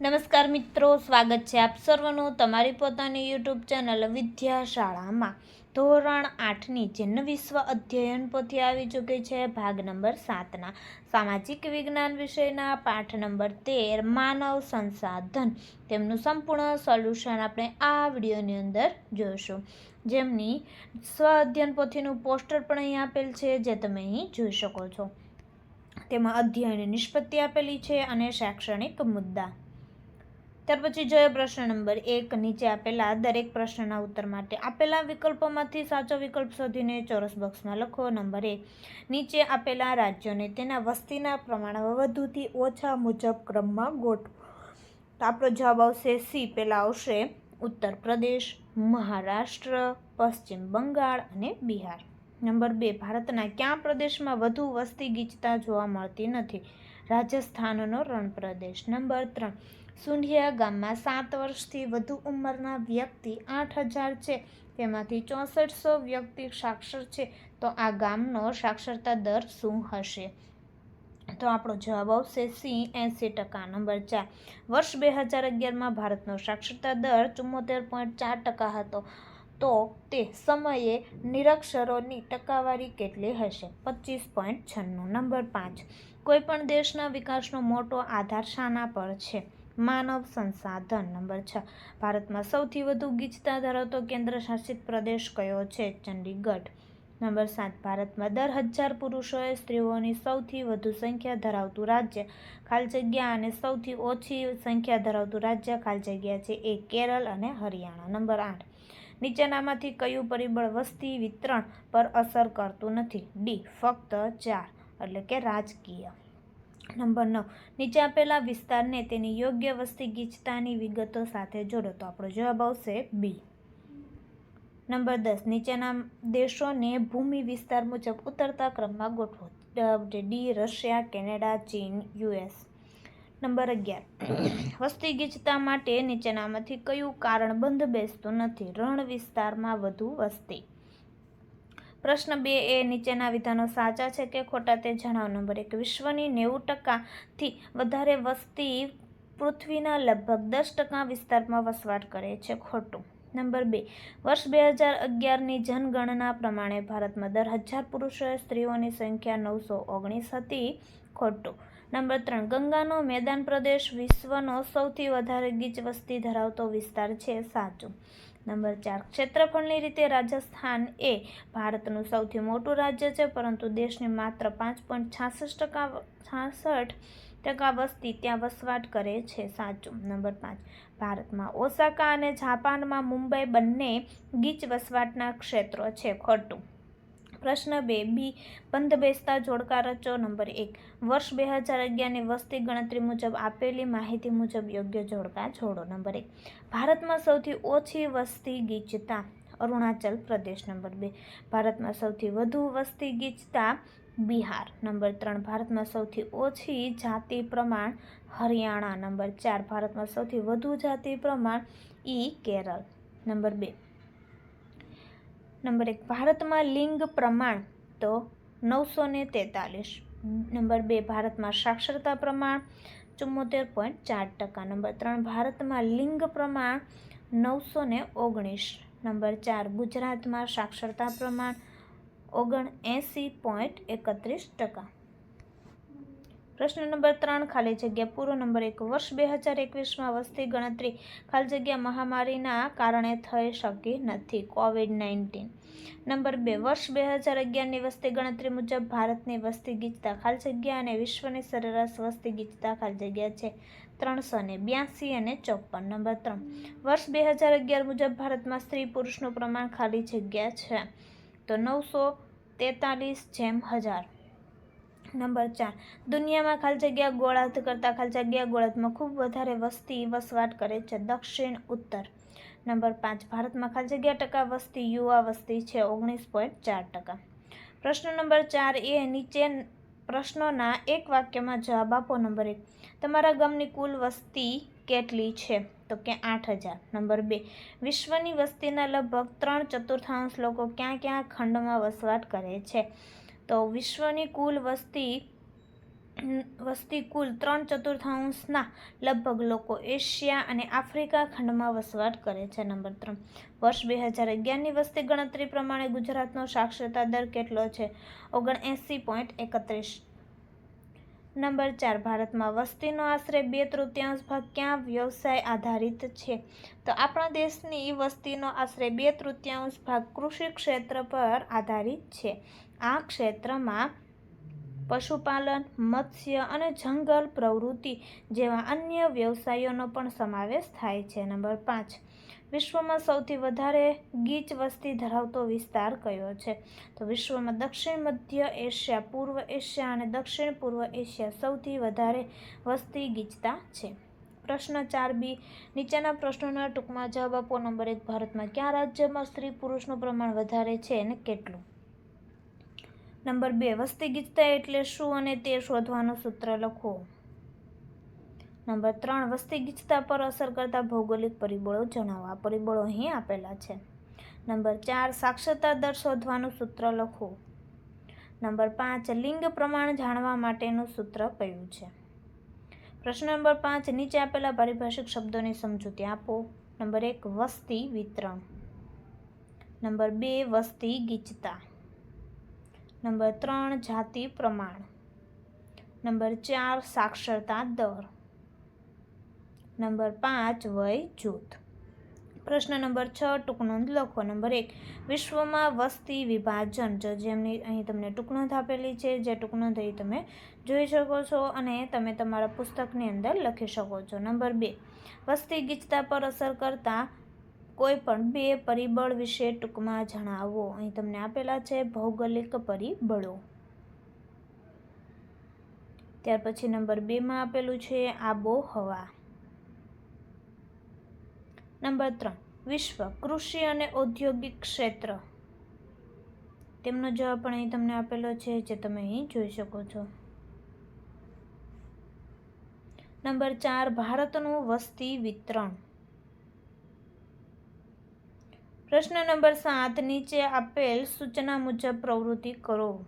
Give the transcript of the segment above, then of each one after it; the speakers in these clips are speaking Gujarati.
નમસ્કાર મિત્રો, સ્વાગત છે આપ સર્વનું તમારી પોતાની યુટ્યુબ ચેનલ વિદ્યાશાળામાં. ધોરણ આઠની જન વિશ્વ અધ્યયન પોથી આવી ચૂકી છે, ભાગ નંબર સાતના. સામાજિક વિજ્ઞાન વિષયના પાઠ નંબર તેર, માનવ સંસાધન. તેમનું સંપૂર્ણ સોલ્યુશન આપણે આ વિડીયોની અંદર જોઈશું. જેમની સ્વ અધ્યયન પોથીનું પોસ્ટર પણ અહીં આપેલ છે, જે તમે અહીં જોઈ શકો છો. તેમાં અધ્યયનની નિષ્પત્તિ આપેલી છે અને શૈક્ષણિક મુદ્દા. ત્યાર પછી જોઈએ પ્રશ્ન નંબર એક નીચે આપેલા દરેક પ્રશ્નના ઉત્તર માટે આપેલા વિકલ્પોમાંથી સાચો વિકલ્પ શોધીને ચોરસ બોક્સમાં લખો. નંબર એક, નીચે આપેલા રાજ્યોને તેના વસ્તીના પ્રમાણમાં વધુથી ઓછા મુજબ ક્રમમાં ગોઠવો. તો આપણો જવાબ આવશે સી પહેલાં આવશે ઉત્તર પ્રદેશ, મહારાષ્ટ્ર, પશ્ચિમ બંગાળ અને બિહાર. નંબર બે, ભારતના કયા પ્રદેશમાં વધુ વસ્તી ગીચતા જોવા મળતી નથી? રાજસ્થાનનો રણ પ્રદેશ નંબર ત્રણ સુંઢિયા ગામમાં સાત વર્ષથી વધુ ઉંમરના વ્યક્તિ આઠ હજાર છે. તેમાંથી ચોસઠસો વ્યક્તિ સાક્ષર છે. તો આ ગામનો સાક્ષરતા દર શું હશે? તો આપણો જવાબ આવશે સી, એંસી ટકા. નંબર ચાર. વર્ષ બે હજાર અગિયારમાં ભારતનો સાક્ષરતા દર ચુમ્મોતેર પોઈન્ટ ચાર ટકા હતો. તો તે સમયે નિરક્ષરોની ટકાવારી કેટલી હશે? પચીસ પોઈન્ટ છન્નું. નંબર પાંચ. કોઈપણ દેશના વિકાસનો મોટો આધાર શાના પર છે? માનવ સંસાધન નંબર છ. ભારતમાં સૌથી વધુ ગીચતા ધરાવતો કેન્દ્ર શાસિત પ્રદેશ કયો છે? ચંડીગઢ. નંબર સાત. ભારતમાં દર હજાર પુરુષોએ સ્ત્રીઓની સૌથી વધુ સંખ્યા ધરાવતું રાજ્ય ખાલી જગ્યા અને સૌથી ઓછી સંખ્યા ધરાવતું રાજ્ય ખાલી જગ્યા છે એ કેરળ અને હરિયાણા. નંબર આઠ. નીચેનામાંથી કયું પરિબળ વસ્તી વિતરણ પર અસર કરતું નથી? ડી. ફક્ત ચાર, એટલે કે રાજકીય. નંબર નવ. નીચે આપેલા વિસ્તારને તેની યોગ્ય વસ્તી ગીચતાની વિગતો સાથે જોડો. તો આપણો જવાબ આવશે બી. નંબર દસ. નીચેના દેશોને ભૂમિ વિસ્તાર મુજબ ઉતરતા ક્રમમાં ગોઠવો. ડી. રશિયા, કેનેડા, ચીન, યુએસ. નંબર અગિયાર. વસ્તી ગીચતા માટે નીચેનામાંથી કયું કારણ બંધ બેસતું નથી? રણ વિસ્તારમાં વધુ વસ્તી. પ્રશ્ન બે એ નીચેના વિધાનો સાચા છે કે ખોટા તે જણાવો. નંબર એક, વિશ્વની નેવું ટકાથી વધારે વસ્તી પૃથ્વીના લગભગ દસ ટકા વિસ્તારમાં વસવાટ કરે છે ખોટું. નંબર બે, વર્ષ બે હજાર અગિયારની જનગણના પ્રમાણે ભારતમાં દર હજાર પુરુષોએ સ્ત્રીઓની સંખ્યા નવસો ઓગણીસ હતી ખોટું. નંબર ત્રણ, ગંગાનો મેદાન પ્રદેશ વિશ્વનો સૌથી વધારે ગીચ વસ્તી ધરાવતો વિસ્તાર છે સાચું. નંબર ચાર, ક્ષેત્રફળની રીતે રાજસ્થાન એ ભારતનું સૌથી મોટું રાજ્ય છે, પરંતુ દેશની માત્ર પાંચ પોઈન્ટ છાસઠ ટકા છાસઠ ટકા વસ્તી ત્યાં વસવાટ કરે છે. સાચું. નંબર પાંચ, ભારતમાં ઓસાકા અને જાપાનમાં મુંબઈ બંને ગીચ વસવાટના ક્ષેત્રો છે. ખોટું. પ્રશ્ન બે, બી બંધ બેસતા જોડકા રચો નંબર એક. વર્ષ બે હજાર અગિયારની વસ્તી ગણતરી મુજબ આપેલી માહિતી મુજબ યોગ્ય જોડકા જોડો નંબર એક. ભારતમાં સૌથી ઓછી વસ્તી ગીચતા અરુણાચલ પ્રદેશ. નંબર બે. ભારતમાં સૌથી વધુ વસ્તી ગીચતા બિહાર. નંબર ત્રણ. ભારતમાં સૌથી ઓછી જાતિ પ્રમાણ હરિયાણા. નંબર ચાર. ભારતમાં સૌથી વધુ જાતિ પ્રમાણ ઈ કેરળ. નંબર બે. નંબર એક, ભારતમાં લિંગ પ્રમાણ તો નવસો ને તેતાલીસ. નંબર બે, ભારતમાં સાક્ષરતા પ્રમાણ ચુમ્મોતેર પોઈન્ટ ચાર ટકા. નંબર ત્રણ, ભારતમાં લિંગ પ્રમાણ નવસો ને ઓગણીસ. નંબર ચાર, ગુજરાતમાં સાક્ષરતા પ્રમાણ ઓગણ એંસી પોઈન્ટ એકત્રીસ ટકા. પ્રશ્ન નંબર ત્રણ, ખાલી જગ્યા પૂરો. નંબર એક, વર્ષ બે હજાર એકવીસમાં વસ્તી ગણતરી ખાલી જગ્યા મહામારીના કારણે થઈ શકી નથી કોવિડ નાઇન્ટીન. નંબર બે, વર્ષ બે હજાર અગિયારની વસ્તી ગણતરી મુજબ ભારતની વસ્તી ગીચતા ખાલી જગ્યા અને વિશ્વની સરેરાશ વસ્તી ગીચતા ખાલી જગ્યા છે ત્રણસો ને બ્યાસી અને ચોપન નંબર ત્રણ, વર્ષ બે હજાર અગિયાર મુજબ ભારતમાં સ્ત્રી પુરુષનું પ્રમાણ ખાલી જગ્યા છે તો નવસો તેતાલીસ જેમ હજાર. નંબર ચાર. દુનિયામાં ખાલી જગ્યા ગોળાર્ધ કરતાં ખાલી જગ્યા ગોળાર્ધમાં ખૂબ વધારે વસ્તી વસવાટ કરે છે દક્ષિણ ઉત્તર. નંબર પાંચ. ભારતમાં ખાલી જગ્યા ટકા વસ્તી યુવા વસ્તી છે ઓગણીસ પોઈન્ટ ચાર ટકા. પ્રશ્ન નંબર ચાર એ નીચે પ્રશ્નોના એક વાક્યમાં જવાબ આપો નંબર એક. તમારા ગામની કુલ વસ્તી કેટલી છે? તો કે આઠ હજાર. નંબર બે. વિશ્વની વસ્તીના લગભગ ત્રણ ચતુર્થાંશ લોકો ક્યાં ક્યાં ખંડમાં વસવાટ કરે છે? તો વિશ્વની કુલ વસ્તી વસ્તી કુલ ત્રણ ચતુર્થાંશના લગભગ લોકો એશિયા અને આફ્રિકા ખંડમાં વસવાટ કરે છે. નંબર ત્રણ, વર્ષ બે હજાર અગિયારની વસ્તી ગણતરી પ્રમાણે ગુજરાતનો સાક્ષરતા દર કેટલો છે? ઓગણએંસી પોઈન્ટ એકત્રીસ. નંબર ચાર, ભારતમાં વસ્તીનો આશરે બે તૃતીયાંશ ભાગ ક્યાં વ્યવસાય આધારિત છે? તો આપણા દેશની વસ્તીનો આશરે બે તૃતીયાંશ ભાગ કૃષિ ક્ષેત્ર પર આધારિત છે. આ ક્ષેત્રમાં પશુપાલન, મત્સ્ય અને જંગલ પ્રવૃત્તિ જેવા અન્ય વ્યવસાયોનો પણ સમાવેશ થાય છે. નંબર પાંચ. વિશ્વમાં સૌથી વધારે ગીચ વસ્તી ધરાવતો વિસ્તાર કયો છે? તો વિશ્વમાં દક્ષિણ, મધ્ય એશિયા, પૂર્વ એશિયા અને દક્ષિણ પૂર્વ એશિયા સૌથી વધારે વસ્તી ગીચતા છે. પ્રશ્ન ચાર બી. નીચેના પ્રશ્નોના ટૂંકમાં જવાબ આપો. નંબર એક. ભારતમાં કયા રાજ્યમાં સ્ત્રી પુરુષનું પ્રમાણ વધારે છે અને કેટલું? નંબર બે, વસ્તી ગીચતા એટલે શું અને તે શોધવાનું સૂત્ર લખો. નંબર ત્રણ, વસ્તી ગીચતા પર અસર કરતા ભૌગોલિક પરિબળો જણાવો. આ પરિબળો અહીં આપેલા છે. નંબર ચાર, સાક્ષરતા દર શોધવાનું સૂત્ર લખો. નંબર પાંચ, લિંગ પ્રમાણ જાણવા માટેનું સૂત્ર કયું છે? પ્રશ્ન નંબર પાંચ, નીચે આપેલા પારિભાષિક શબ્દોની સમજૂતી આપો. નંબર એક, વસ્તી વિતરણ. નંબર બે, વસ્તી ગીચતા. નંબર ત્રણ, જાતિ પ્રમાણ. નંબર ચાર, સાક્ષરતા દર. નંબર પાંચ, વય, જૂથ. પ્રશ્ન નંબર છ ટૂંકનોંધ લખો. નંબર એક, વિશ્વમાં વસ્તી વિભાજન, જો જેમની અહીં તમને ટૂંકનોંધ આપેલી છે, જે ટૂંકનોંધ અહીં તમે જોઈ શકો છો અને તમે તમારા પુસ્તકની અંદર લખી શકો છો. નંબર બે, વસ્તી ગીચતા પર અસર કરતા કોઈ પણ બે પરિબળ વિશે ટૂંકમાં જણાવો. અહીં તમને આપેલા છે ભૌગોલિક પરિબળો. ત્યાર પછી નંબર બેમાં આપેલું છે આબોહવા. નંબર ત્રણ, વિશ્વ, કૃષિ અને ઔદ્યોગિક ક્ષેત્ર. તેમનો જવાબ પણ અહીં તમને આપેલો છે, જે તમે અહીં જોઈ શકો છો. નંબર ચાર, ભારતનું વસ્તી વિતરણ. પ્રશ્ન નંબર સાત, નીચે આપેલ સૂચના મુજબ પ્રવૃત્તિ કરો.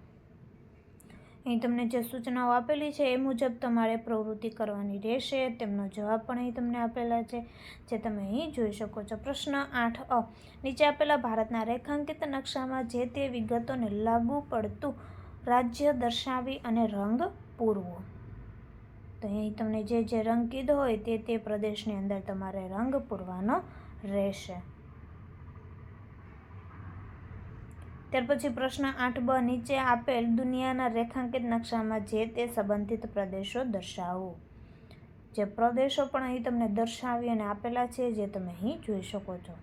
અહીં તમને જે સૂચનાઓ આપેલી છે, એ મુજબ તમારે પ્રવૃત્તિ કરવાની રહેશે. તેમનો જવાબ પણ અહીં તમને આપેલા છે, જે તમે અહીં જોઈ શકો છો. પ્રશ્ન આઠ, અ, નીચે આપેલા ભારતના રેખાંકિત નકશામાં જે તે વિગતોને લાગુ પડતું રાજ્ય દર્શાવી અને રંગ પૂરવો. તો અહીં તમને જે જે રંગ કીધો હોય તે તે પ્રદેશની અંદર તમારે રંગ પૂરવાનો રહેશે. ત્યાર પછી પ્રશ્ન આઠ બ નીચે આપેલ દુનિયાના રેખાંકિત નકશામાં જે તે સંબંધિત પ્રદેશો દર્શાવો. જે પ્રદેશો પણ અહીં તમને દર્શાવી અને આપેલા છે જે તમે અહીં જોઈ શકો છો.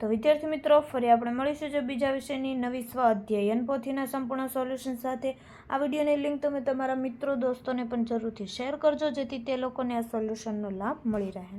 તો વિદ્યાર્થી મિત્રો, ફરી આપણે મળીશું જો બીજા વિષયની નવી સ્વ અધ્યયન પોથીના સંપૂર્ણ સોલ્યુશન સાથે. આ વિડીયોની લિંક તમે તમારા મિત્રો, દોસ્તોને પણ જરૂરથી શેર કરજો, જેથી તે લોકોને આ સોલ્યુશનનો લાભ મળી રહે.